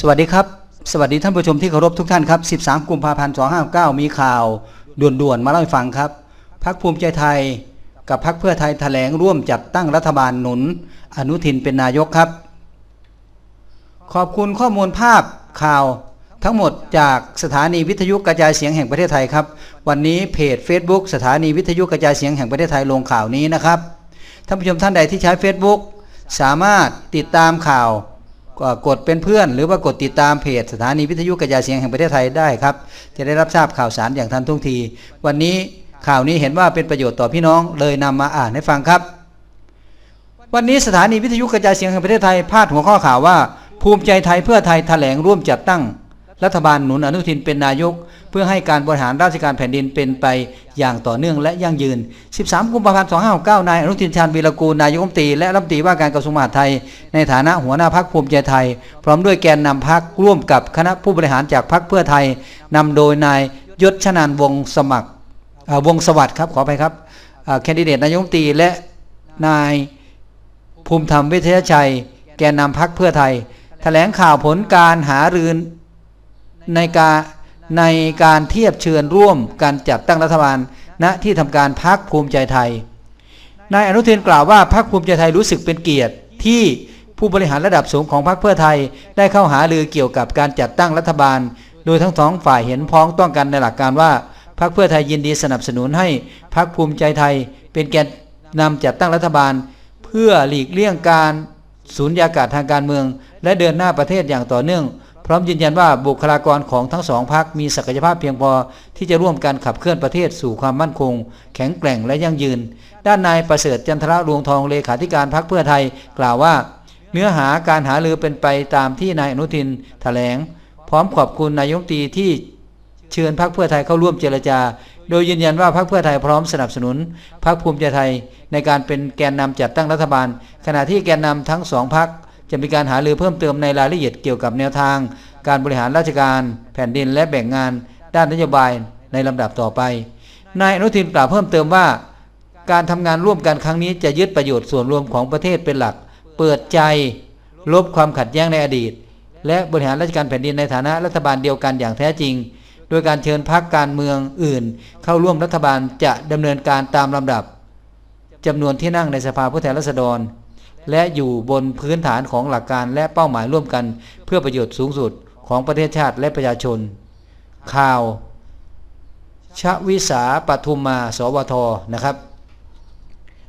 สวัสดีครับ สวัสดีท่านผู้ชมที่เคารพทุกท่านครับ 13 กุมภาพันธ์ 2559 มีข่าว ด่วนๆ มาเล่าให้ฟังครับ พักภูมิใจไทย กับพักเพื่อไทยแถลงร่วมจัดตั้งรัฐบาลหนุน อนุทินเป็นนายกครับ ขอบคุณข้อมูลภาพข่าวทั้งหมดจากสถานีวิทยุกระจายเสียงแห่งประเทศไทยครับ วันนี้เพจ Facebook สถานีวิทยุกระจายเสียงแห่งประเทศไทยลงข่าวนี้นะครับท่านผู้ชมท่านใดที่ใช้ Facebook สามารถติดตามข่าว กดเป็นเพื่อน หรือว่ากดติดตามเพจสถานีวิทยุกระจายเสียงแห่งประเทศไทยได้ครับ จะได้รับทราบข่าวสารอย่างทันท่วงที วันนี้ข่าวนี้เห็นว่าเป็นประโยชน์ต่อพี่น้องเลยนำมาอ่านให้ฟังครับ วันนี้สถานีวิทยุกระจายเสียงแห่งประเทศไทยพาดหัวข้อข่าวว่า ภูมิใจไทยเพื่อไทยแถลงร่วมจัดตั้ง รัฐบาลหนุนอนุทินเป็นนายก เพื่อให้การบริหารราชการแผ่นดินเป็นไป อย่างต่อเนื่องและยั่งยืน 13 กุมภาพันธ์ 2569 นายอนุทินชาญวีรกูล นายกรัฐมนตรีและรัฐมนตรีว่าการกระทรวงมหาดไทย ในฐานะหัวหน้าพักภูมิใจไทย พร้อมด้วยแกนนำพักร่วมกับคณะผู้บริหารจากพักเพื่อไทยนำโดยนายยศชนานวงศ์สมัครวงสวัสดิ์ครับขอไปครับแคนดิเดตนายกรัฐมนตรีและนายภูมิธรรมเวชยชัย แกนนำพักเพื่อไทย แถลงข่าวผลการหารือในการ ในการเทียบเชิญร่วมการจัดตั้งรัฐบาลณที่ทำการพักภูมิใจไทย นายอนุทินกล่าวว่าพักภูมิใจไทยรู้สึกเป็นเกียรติที่ผู้บริหารระดับสูงของพรรคเพื่อไทย ได้เข้าหารือเกี่ยวกับการจัดตั้งรัฐบาล โดยทั้งสองฝ่ายเห็นพ้องต้องกันในหลักการว่าพรรคเพื่อไทยยินดีสนับสนุนให้พรรคภูมิใจไทย เป็นแกนนำจัดตั้งรัฐบาล เพื่อหลีกเลี่ยงการสูญญากาศทางการเมือง และเดินหน้าประเทศอย่างต่อเนื่อง พร้อมยืนยันว่าบุคลากรของทั้งสองพักมีศักยภาพเพียงพอที่จะร่วมกันขับเคลื่อนประเทศสู่ความมั่นคง แข็งแกร่งและยั่งยืน ด้านนายประเสริฐจันทระรวงทองเลขาธิการพักเพื่อไทย กล่าวว่า เนื้อหาการหารือเป็นไปตามที่นายอนุทินแถลง พร้อมขอบคุณนายกรัฐมนตรีที่เชิญพรรคเพื่อไทยเข้าร่วมเจรจา โดยยืนยันว่าพรรคเพื่อไทยพร้อมสนับสนุนพรรคภูมิใจไทยในการเป็นแกนนำจัดตั้งรัฐบาล ขณะที่แกนนำทั้งสองพรรค จะมีการหารือเพิ่มเติมในรายละเอียดเกี่ยวกับแนวทาง การบริหารราชการ แผ่นดินและแบ่งงานด้านนโยบายในลำดับต่อไป นายอนุทินกล่าวเพิ่มเติมว่า การทำงานร่วมกันครั้งนี้จะยึดประโยชน์ส่วนรวมของประเทศเป็นหลัก เปิดใจ ลบความขัดแย้งในอดีต และบริหารราชการแผ่นดินในฐานะรัฐบาลเดียวกันอย่างแท้จริง โดยการเชิญพรรคการเมืองอื่น เข้าร่วมรัฐบาลจะดำเนินการตามลำดับจำนวนที่นั่งในสภาผู้แทนราษฎร และอยู่บนพื้นฐานของหลักการและเป้าหมายร่วมกัน เพื่อประโยชน์สูงสุดของประเทศชาติและประชาชน ข่าว ชวิสาปทุมมา สวทนะครับ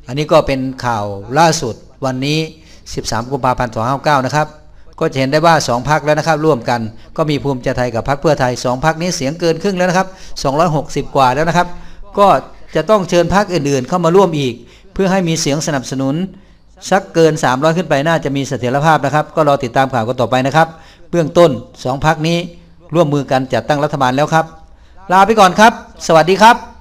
อันนี้ก็เป็นข่าวล่าสุดวันนี้ 13 กุมภาพันธ์2559 นะครับ ก็จะเห็นได้ว่า 2พักแล้วนะครับ ร่วมกันก็มีภูมิใจไทยกับพักเพื่อไทย 2พักนี้เสียงเกินครึ่งแล้วนะครับ 260 กว่าแล้วนะครับ ก็จะต้องเชิญพักอื่นๆ เข้ามาร่วมอีก เพื่อให้มีเสียงสนับสนุน สักเกิน 300 ขึ้นไปน่าจะมีเสถียรภาพนะครับ ก็รอติดตามข่าวกันต่อไปนะครับ เบื้องต้น 2พักนี้ร่วมมือกันจัดตั้งรัฐบาลแล้วครับ ลาไปก่อนครับ สวัสดีครับ